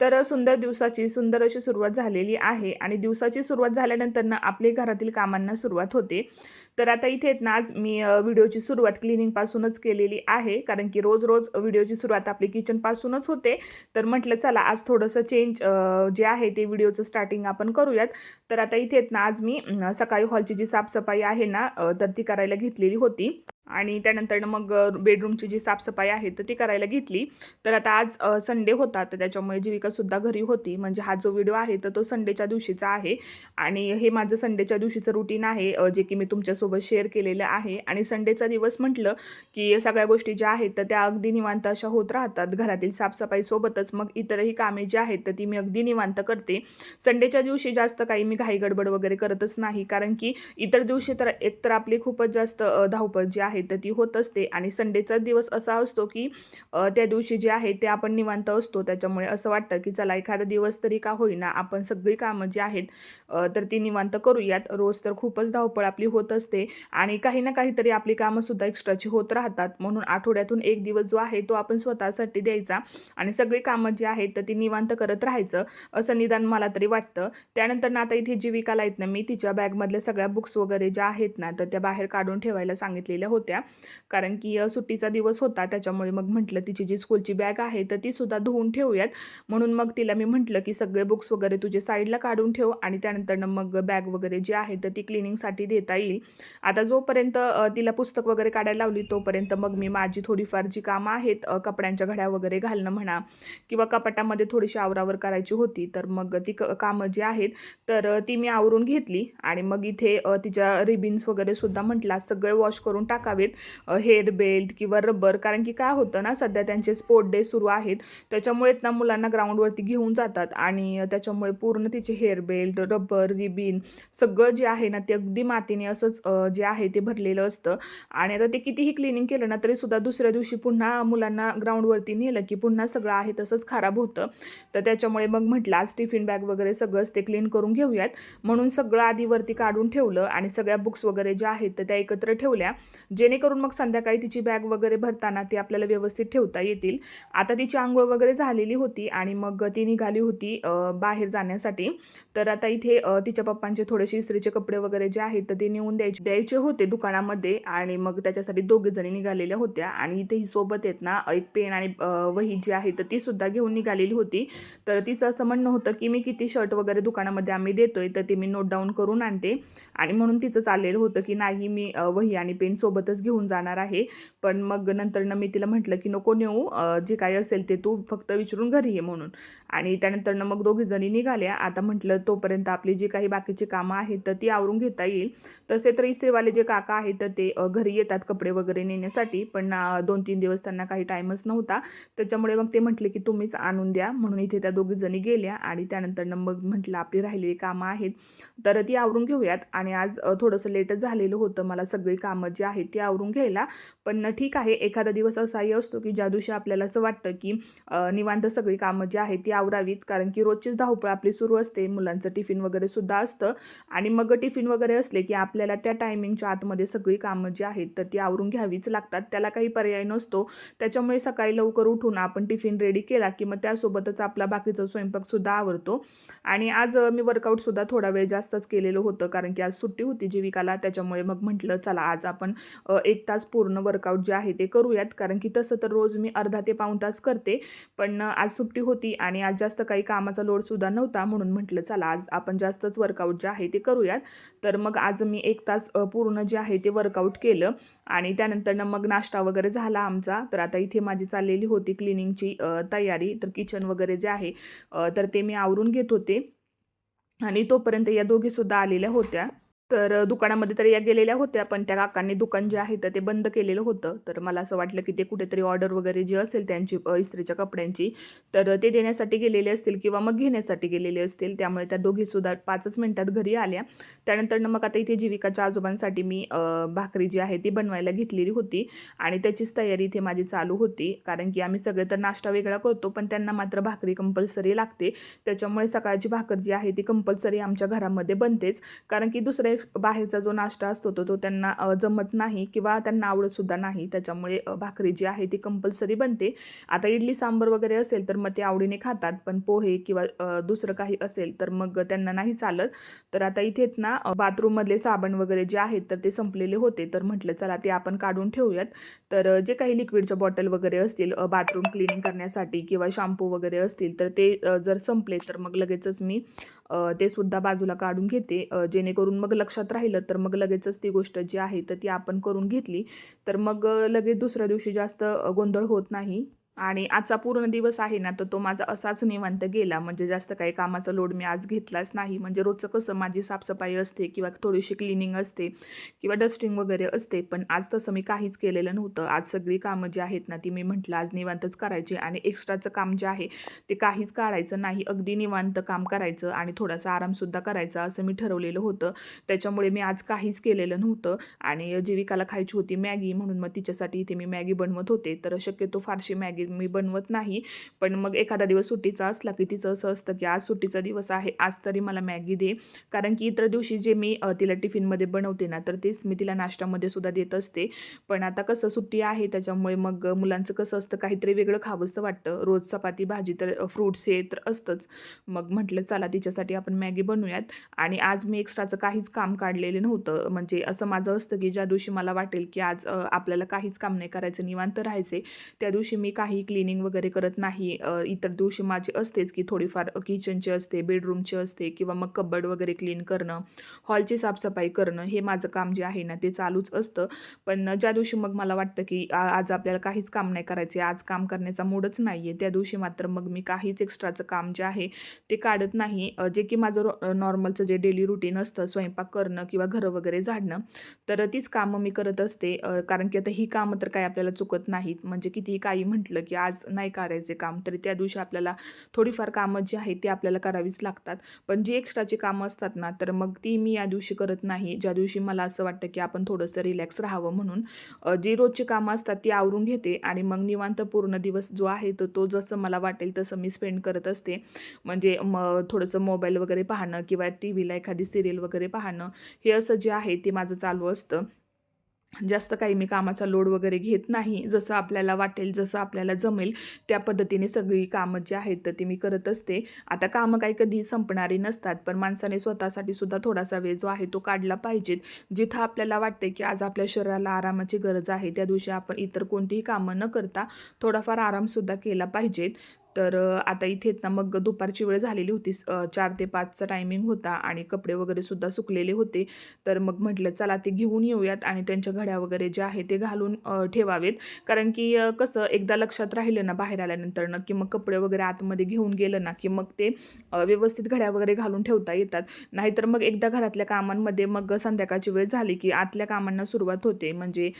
तर सुंदर दिवसाची सुंदर अशी सुरुवात झालेली आहे आणि दिवसाची सुरुवात झाल्यानंतर ना आपले घरातील कामांना सुरुवात होते. तर आता इथे आहेत ना आज मी व्हिडिओची सुरुवात क्लिनिंगपासूनच केलेली आहे. कारण की रोज रोज व्हिडिओची सुरुवात आपली किचनपासूनच होते. तर म्हटलं चला आज थोडंसं चेंज जे आहे ते व्हिडिओचं स्टार्टिंग आपण करूयात. तर आता इथे आहेत ना आज मी सकाळी हॉलची जी साफसफाई आहे ना तर ती करायला घेतलेली होती. आणि त्यानंतर मग बेडरूमची जी साफसफाई आहे तर ती करायला घेतली. तर आता आज संडे होता तर त्याच्यामुळे जीविकासुद्धा घरी होती. म्हणजे हा जो व्हिडिओ आहे तर तो संडेच्या दिवशीचा आहे. आणि हे माझं संडेच्या दिवशीचं रुटीन आहे जे की मी तुमच्यासोबत शेअर केलेलं आहे. आणि संडेचा दिवस म्हटलं की सगळ्या गोष्टी ज्या आहेत तर त्या अगदी निवांत अशा होत राहतात. घरातील साफसफाईसोबतच मग इतरही कामे जी आहेत तर ती मी अगदी निवांत करते. संडेच्या दिवशी जास्त काही मी घाई गडबड वगैरे करतच नाही. कारण की इतर दिवशी तर एकतर आपली खूपच जास्त धावपळ जी आहे आहे तर ती होत असते. आणि संडेचा दिवस असा असतो की त्या दिवशी जे आहे ते आपण निवांत असतो. त्याच्यामुळे असं वाटतं की चला एखादा दिवस तरी का होईना आपण सगळी कामं जी आहेत तर ती निवांत करूयात. रोज तर खूपच धावपळ आपली होत असते. आणि काही ना काहीतरी आपली कामंसुद्धा एक्स्ट्राची होत राहतात. म्हणून आठवड्यातून एक दिवस जो आहे तो आपण स्वतःसाठी द्यायचा. आणि सगळी कामं जी आहेत तर ती निवांत करत राहायचं असं निदान मला तरी वाटतं. त्यानंतर ना आता इथे जीविकाला आहेत ना मी तिच्या बॅगमधल्या सगळ्या बुक्स वगैरे ज्या आहेत ना तर त्या बाहेर काढून ठेवायला सांगितलेल्या होत्या. होत्या. कारण की सुट्टीचा दिवस होता त्याच्यामुळे मग म्हटलं तिची जी स्कूलची बॅग आहे तर ती सुद्धा धुवून ठेवूयात. म्हणून मग तिला मी म्हटलं की सगळे बुक्स वगैरे तुझे साईडला काढून ठेव आणि त्यानंतर मग बॅग वगैरे जी आहे तर ती क्लिनिंगसाठी देता येईल. आता जोपर्यंत तिला पुस्तक वगैरे काढायला लावली तोपर्यंत मग मी माझी थोडीफार जी कामं आहेत कपड्यांच्या घड्या वगैरे घालणं म्हणा किंवा कपाटामध्ये थोडीशी आवरावर करायची होती तर मग ती क कामं जी आहेत तर ती मी आवरून घेतली. आणि मग इथे तिच्या रिबिन्स वगैरे सुद्धा म्हटला सगळे वॉश करून टाका असावेत हेअर बेल्ट किंवा रबर कारण की काय होतं ना सध्या त्यांचे स्पोर्ट डे सुरू आहेत. त्याच्यामुळे ना मुलांना ग्राउंडवरती घेऊन जातात आणि त्याच्यामुळे पूर्ण तिचे हेअर बेल्ट रबर रिबिन सगळं जे आहे ना ते अगदी मातीने असंच जे आहे ते भरलेलं असतं. आणि आता ते कितीही क्लिनिंग केलं ना तरी सुद्धा दुसऱ्या दिवशी पुन्हा मुलांना ग्राउंडवरती नेलं की पुन्हा सगळं आहे तसंच खराब होतं. तर त्याच्यामुळे मग म्हटलं आज टिफिन बॅग वगैरे सगळंच ते क्लीन करून घेऊयात. म्हणून सगळं आधीवरती काढून ठेवलं आणि सगळ्या बुक्स वगैरे ज्या आहेत तर त्या एकत्र ठेवल्या. जे जेणेकरून मग संध्याकाळी तिची बॅग वगैरे भरताना ती आपल्याला व्यवस्थित ठेवता येतील. आता तिची आंघोळ वगैरे झालेली होती आणि मग ती निघाली होती बाहेर जाण्यासाठी. तर आता इथे तिच्या पप्पांचे थोडेसे इस्त्रीचे कपडे वगैरे जे आहेत तर ते नेऊन द्यायचे द्यायचे होते दुकानामध्ये आणि मग त्याच्यासाठी दोघे जणी निघालेल्या होत्या. आणि इथे ही सोबत आहेत ना एक पेन आणि वही जी आहे तर ती सुद्धा घेऊन निघालेली होती. तर तिचं असं म्हणणं होतं की मी किती शर्ट वगैरे दुकानामध्ये आम्ही देतोय तर ते मी नोट डाऊन करून आणते. आणि म्हणून तिचं चाललेलं होतं की नाही मी वही आणि पेन सोबतच घेऊन जाणार आहे. पण मग नंतरनं मी तिला म्हटलं की नको नेऊ जे काय असेल ते तू फक्त विचारून घरी ये म्हणून. आणि त्यानंतरनं मग दोघीजणी निघाल्या. आता म्हटलं तोपर्यंत आपली जी काही बाकीची कामं आहेत तर ती आवरून घेता येईल. तसे तर इस्त्रीवाले जे काका आहेत तर ते घरी येतात कपडे वगैरे नेण्यासाठी. पण दोन तीन दिवस त्यांना काही टाईमच नव्हता. त्याच्यामुळे मग ते म्हटले की तुम्हीच आणून द्या. म्हणून इथे त्या दोघीजणी गेल्या. आणि त्यानंतरनं मग म्हटलं आपली राहिलेली कामं आहेत तर ती आवरून घेऊयात. आणि आज थोडंसं लेटच झालेलं होतं. मला सगळी कामं जी आहेत ती आवरून घ्यायला. पण ठीक आहे एखादा दिवस असाही असतो की ज्या दिवशी आपल्याला असं वाटतं की निवांत सगळी कामं जी आहेत ती आवरावीत. कारण की रोजचीच धावपळ आपली सुरू असते मुलांचं टिफिन वगैरे सुद्धा असतं. आणि मग टिफिन वगैरे असले की आपल्याला त्या टायमिंगच्या आतमध्ये सगळी कामं जी आहेत तर ती आवरून घ्यावीच लागतात. त्याला काही पर्याय नसतो. त्याच्यामुळे सकाळी लवकर उठून आपण टिफिन रेडी केला की मग त्यासोबतच आपला बाकीचा स्वयंपाकसुद्धा आवरतो. आणि आज मी वर्कआउटसुद्धा थोडा वेळ जास्तच केलेलं होतं. कारण की आज सुट्टी होती जीविकाला त्याच्यामुळे मग म्हटलं चला आज आपण एक तास पूर्ण वर्कआउट जे आहे ते करूयात. कारण की तसं तर रोज मी अर्धा ते पाऊण तास करते. पण आज सुट्टी होती आणि आज जास्त काही कामाचा लोडसुद्धा नव्हता. म्हणून म्हटलं चला आज आपण जास्तच वर्कआउट जे आहे ते करूयात. तर मग आज मी एक तास पूर्ण जे आहे ते वर्कआउट केलं. आणि त्यानंतरनं मग नाश्ता वगैरे झाला आमचा. तर आता इथे माझी चाललेली होती क्लिनिंगची तयारी. तर किचन वगैरे जे आहे तर ते मी आवरून घेत होते. आणि तोपर्यंत या दोघीसुद्धा आलेल्या होत्या. तर दुकानामध्ये तर या गेलेल्या होत्या पण त्या काकांनी दुकान जे आहे तर ते बंद केलेलं होतं. तर मला असं वाटलं की ते कुठेतरी ऑर्डर वगैरे जी असेल त्यांची इस्त्रीच्या कपड्यांची तर ते देण्यासाठी गेलेले असतील किंवा मग घेण्यासाठी गेलेले असतील. त्यामुळे त्या दोघीसुद्धा पाचच मिनटात घरी आल्या. त्यानंतर मग आता इथे जीविकाच्या आजोबांसाठी मी भाकरी जी आहे ती बनवायला घेतलेली होती आणि त्याचीच तयारी इथे माझी चालू होती. कारण की आम्ही सगळे तर नाश्ता वेगळा करतो पण त्यांना मात्र भाकरी कंपल्सरी लागते. त्याच्यामुळे सकाळची भाकर जी आहे ती कंपल्सरी आमच्या घरामध्ये बनतेच. कारण की दुसऱ्या बाहेरचा जो नाश्ता असतो तो तो त्यांना जमत नाही किंवा त्यांना आवडतसुद्धा नाही. त्याच्यामुळे भाकरी जी आहे ती कंपल्सरी बनते. आता इडली सांबर वगैरे असेल तर मग ते आवडीने खातात पण पोहे किंवा दुसरं काही असेल तर मग त्यांना नाही चालत. तर आता इथेच ना बाथरूममधले साबण वगैरे जे आहेत तर ते संपलेले होते. तर म्हटलं चला ते आपण काढून ठेवूयात. तर जे काही लिक्विडच्या बॉटल वगैरे असतील बाथरूम क्लिनिंग करण्यासाठी किंवा शॅम्पू वगैरे असतील तर ते जर संपले तर मग लगेचच मी ते सुद्धा बाजूला काढून घेते. जेणेकरून मग लक्षात राहिलं तर मग लगेचच ती गोष्ट जी आहे तर ती आपण करून घेतली. तर मग लगेच दुसऱ्या दिवशी जास्त गोंधळ होत नाही. आणि आजचा पूर्ण दिवस आहे ना तर तो माझा असाच निवांत गेला. म्हणजे जास्त काही कामाचा लोड मी आज घेतलाच नाही. म्हणजे रोजचं कसं माझी साफसफाई असते किंवा थोडीशी क्लिनिंग असते किंवा डस्टिंग वगैरे असते. पण आज तसं मी काहीच केलेलं नव्हतं. आज सगळी कामं जी आहेत ना ती मी म्हटलं आज निवांतच करायची. आणि एक्स्ट्राचं काम जे आहे ते काहीच काढायचं नाही. अगदी निवांत काम करायचं आणि थोडासा आरामसुद्धा करायचा असं मी ठरवलेलं होतं. त्याच्यामुळे मी आज काहीच केलेलं नव्हतं. आणि जीविकाला खायची होती मॅगी म्हणून मग तिच्यासाठी इथे मी मॅगी बनवत होते. तर शक्यतो फारशी मॅगी मी बनवत नाही. पण मग एखादा दिवस सुट्टीचा असला की तिचं असं असतं की आज सुट्टीचा दिवस आहे आज तरी मला मॅगी दे. कारण की इतर दिवशी जे मी तिला टिफिनमध्ये बनवते ना तर तेच मी तिला नाश्त्यामध्ये सुद्धा देत असते. पण आता कसं सुट्टी आहे त्याच्यामुळे मग मुलांचं कसं असतं काहीतरी वेगळं खावंसं वाटतं. रोज चपाती भाजी तर फ्रूट्स हे तर असतंच. मग म्हटलं चला तिच्यासाठी आपण मॅगी बनवूयात. आणि आज मी एक्स्ट्राचं काहीच काम काढलेलं नव्हतं. म्हणजे असं माझं असतं की ज्या दिवशी मला वाटेल की आज आपल्याला काहीच काम नाही करायचं निवांत राहायचे त्या दिवशी मी काही क्लिनिंग वगैरे करत नाही इतर दिवशी माझी असतेच की थोडीफार किचनची असते बेडरूमची असते किंवा मग कबड वगैरे क्लीन करणं हॉलची साफसफाई करणं हे माझं काम जे आहे ना ते चालूच असतं. पण ज्या दिवशी मग मला वाटतं की आज आपल्याला काहीच काम नाही करायचे आज काम करण्याचा मूडच नाही आहे त्या दिवशी मात्र मग मी काहीच एक्स्ट्राचं काम जे आहे ते काढत नाही. जे की माझं नॉर्मलचं जे डेली रुटीन असतं स्वयंपाक करणं किंवा घरं वगैरे झाडणं तर तीच कामं मी करत असते. कारण की आता ही कामं तर काही आपल्याला चुकत नाहीत. म्हणजे कितीही काही म्हटलं की आज नाही करायचे काम तरी त्या दिवशी आपल्याला थोडीफार कामं जी आहेत ती आपल्याला करावीच लागतात. पण जी एक्स्ट्राची कामं असतात ना तर मग ती मी या दिवशी करत नाही. ज्या दिवशी मला असं वाटतं की आपण थोडंसं रिलॅक्स राहावं म्हणून जी रोजची कामं असतात ती आवरून घेते आणि मग निवांत पूर्ण दिवस जो आहे तो तो जसं मला वाटेल तसं मी स्पेंड करत असते. म्हणजे मग थोडंसं मोबाईल वगैरे पाहणं किंवा टी व्हीला एखादी सिरियल वगैरे पाहणं हे असं जे आहे ते माझं चालू असतं. जास्त काही मी कामाचा लोड वगैरे घेत नाही जसं आपल्याला वाटेल जसं आपल्याला जमेल त्या पद्धतीने सगळी कामं जी आहेत तर ती मी करत असते. आता कामं काही कधी संपणारी नसतात पण माणसाने स्वतःसाठी सुद्धा थोडासा वेळ जो आहे तो काढला पाहिजेत. जिथं आपल्याला वाटते की आज आपल्या शरीराला आरामाची गरज आहे त्या दिवशी आपण इतर कोणतीही कामं न करता थोडाफार आरामसुद्धा केला पाहिजेत. तर आता इथेच ना मग दुपारची वेळ झालेली होती चार ते पाचचा टायमिंग होता आणि कपडे वगैरे सुद्धा सुकलेले होते. तर मग म्हटलं चला ते घेऊन येऊयात आणि त्यांच्या घड्या वगैरे जे आहे ते घालून ठेवावेत. कारण की कसं एकदा लक्षात राहिलं ना बाहेर आल्यानंतर ना की मग कपडे वगैरे आतमध्ये घेऊन गेलं ना की मग ते व्यवस्थित घड्या वगैरे घालून ठेवता येतात. नाहीतर मग एकदा घरातल्या कामांमध्ये मग संध्याकाळची वेळ झाली की आतल्या कामांना सुरुवात होते. म्हणजे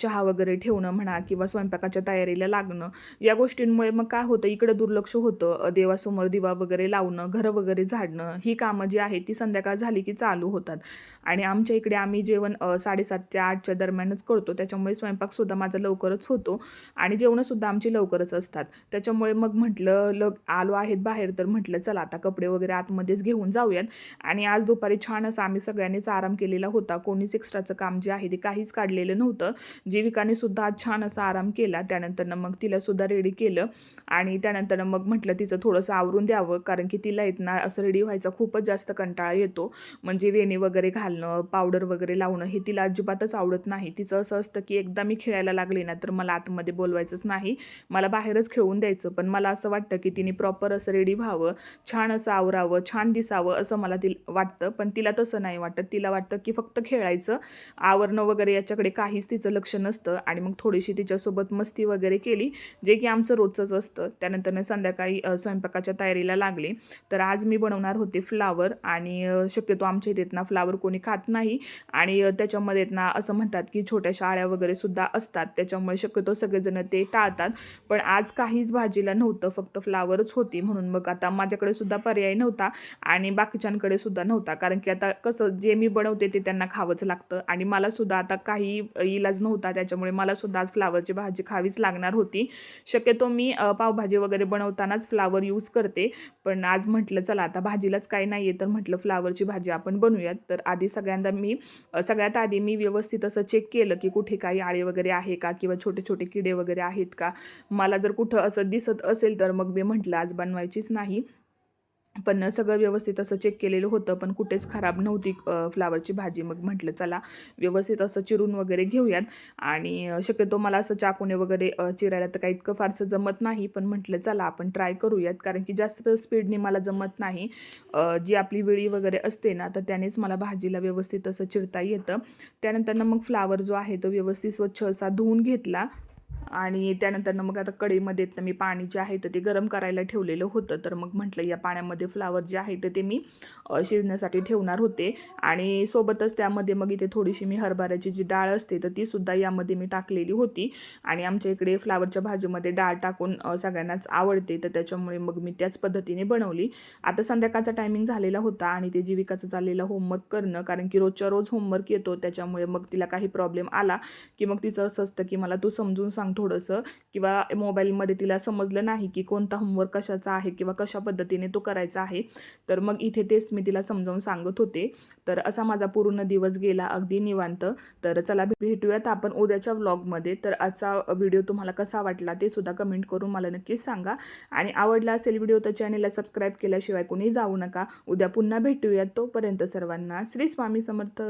चहा वगैरे ठेवणं म्हणा किंवा स्वयंपाकाच्या तयारीला लागणं. या गोष्टींमुळे मग काय होतं इकडं दुर्लक्ष होतं. देवासमोर दिवा वगैरे लावणं घरं वगैरे झाडणं ही कामं जी आहेत ती संध्याकाळ झाली की चालू होतात. आणि आमच्या इकडे आम्ही जेवण साडेसात ते आठच्या दरम्यानच करतो. त्याच्यामुळे स्वयंपाकसुद्धा माझा लवकरच होतो. आणि जेवणंसुद्धा आमची लवकरच असतात. त्याच्यामुळे मग म्हटलं लग आलो आहेत बाहेर तर म्हटलं चला आता कपडे वगैरे आतमध्येच घेऊन जाऊयात. आणि आज दुपारी छान असं आम्ही सगळ्यांनीच आराम केलेला होता. कोणीच एक्स्ट्राचं काम जे आहे ते काहीच काढलेलं नव्हतं. जीविकाने सुद्धा आज छान असा आराम केला. त्यानंतर मग तिला सुद्धा रेडी केलं. आणि त्यानंतर मग म्हटलं तिचं थोडंसं आवरून द्यावं कारण की तिला येत ना असं रेडी व्हायचा खूपच जास्त कंटाळा येतो. म्हणजे वेणी वगैरे घालणं पावडर वगैरे लावणं हे तिला अजिबातच आवडत नाही. तिचं असं असतं की एकदा मी खेळायला लागले ना तर मला आतमध्ये बोलवायचंच नाही. मला बाहेरच खेळून द्यायचं पण मला असं वाटतं की तिने प्रॉपर असं रेडी व्हावं छान असं आवरावं छान दिसावं असं मला ति वाटतं. पण तिला तसं नाही वाटत. तिला वाटतं की फक्त खेळायचं. आवरणं वगैरे याच्याकडे काहीच तिचं लक्ष नसतं. आणि मग थोडीशी तिच्यासोबत मस्ती वगैरे केली जे की आमचं रोजचंच असतं. त्यानंतर त्यानंतर संध्याकाळी स्वयंपाकाच्या तयारीला लागले. तर आज मी बनवणार होते फ्लावर आणि शक्यतो आमच्या इथे ना फ्लावर कोणी खात नाही. आणि त्याच्यामध्ये ना असं म्हणतात की छोट्या शाळ्या वगैरे सुद्धा असतात. त्याच्यामुळे शक्यतो सगळेजण ते टाळतात. पण आज काहीच भाजीला नव्हतं फक्त फ्लावरच होती. म्हणून मग आता माझ्याकडे सुद्धा पर्याय नव्हता आणि बाकीच्यांकडे सुद्धा नव्हता. कारण की आता कसं जे मी बनवते ते त्यांना खावंच लागतं. आणि मला सुद्धा आता काही इलाज नव्हता. त्याच्यामुळे मला सुद्धा आज फ्लावरची भाजी खावीच लागणार होती. शक्यतो मी पावभाजी वगैरे बनवतानाच फ्लावर यूज करते. पण आज म्हटलं चला आता भाजीलाच काही नाही आहे तर म्हटलं फ्लावरची भाजी आपण बनवूयात. तर आधी सगळ्यांदा मी सगळ्यात आधी मी व्यवस्थित असं चेक केलं की कुठे काही आळे वगैरे आहे का किंवा छोटे छोटे किडे वगैरे आहेत का? मला जर कुठं असं दिसत असेल तर मग मी म्हटलं आज बनवायचीच नाही. पण सगळं व्यवस्थित असं चेक केलेलं होतं पण कुठेच खराब नव्हती फ्लावरची भाजी. मग म्हटलं चला व्यवस्थित असं चिरून वगैरे घेऊयात. आणि शक्यतो मला असं चाकूने वगैरे चिरायला तर काही इतकं फारसं जमत नाही पण म्हटलं चला आपण ट्राय करूयात. कारण की जास्त स्पीडने मला जमत नाही. जी आपली वेळी वगैरे असते ना तर त्यानेच मला भाजीला व्यवस्थित असं चिरता येतं. त्यानंतर ना मग फ्लावर जो आहे तो व्यवस्थित स्वच्छ असा धुवून घेतला. आणि त्यानंतर मग आता कढईमध्ये तर मी पाणी जे आहे तर ते गरम करायला ठेवलेलं होतं. तर मग म्हटलं या पाण्यामध्ये फ्लावर जे आहे तर ते मी शिजण्यासाठी ठेवणार होते. आणि सोबतच त्यामध्ये मग इथे थोडीशी मी हरभऱ्याची जी डाळ असते तर ती सुद्धा यामध्ये मी टाकलेली होती. आणि आमच्या इकडे फ्लावरच्या भाजीमध्ये डाळ टाकून सगळ्यांनाच आवडते. तर त्याच्यामुळे मग मी त्याच पद्धतीने बनवली. आता संध्याकाळचा टायमिंग झालेला होता आणि ते जीविकाचं चाललेलं होमवर्क करणं कारण की रोजच्या रोज होमवर्क येतो. त्याच्यामुळे मग तिला काही प्रॉब्लेम आला की मग तिचं असं असतं की मला तू समजून सांग थोडंसं किंवा मोबाईलमध्ये तिला समजलं नाही की कोणता होमवर्क कशाचा आहे किंवा कशा पद्धतीने तो करायचा आहे तर मग इथे तेच मी तिला समजावून सांगत होते. तर असा माझा पूर्ण दिवस गेला अगदी निवांत. तर चला भेटूयात आपण उद्याच्या व्लॉगमध्ये तर आजचा व्हिडिओ तुम्हाला कसा वाटला ते सुद्धा कमेंट करून मला नक्कीच सांगा. आणि आवडला असेल व्हिडिओ तर चॅनेलला सबस्क्राईब केल्याशिवाय कोणी जाऊ नका. उद्या पुन्हा भेटूयात तोपर्यंत सर्वांना श्री स्वामी समर्थ.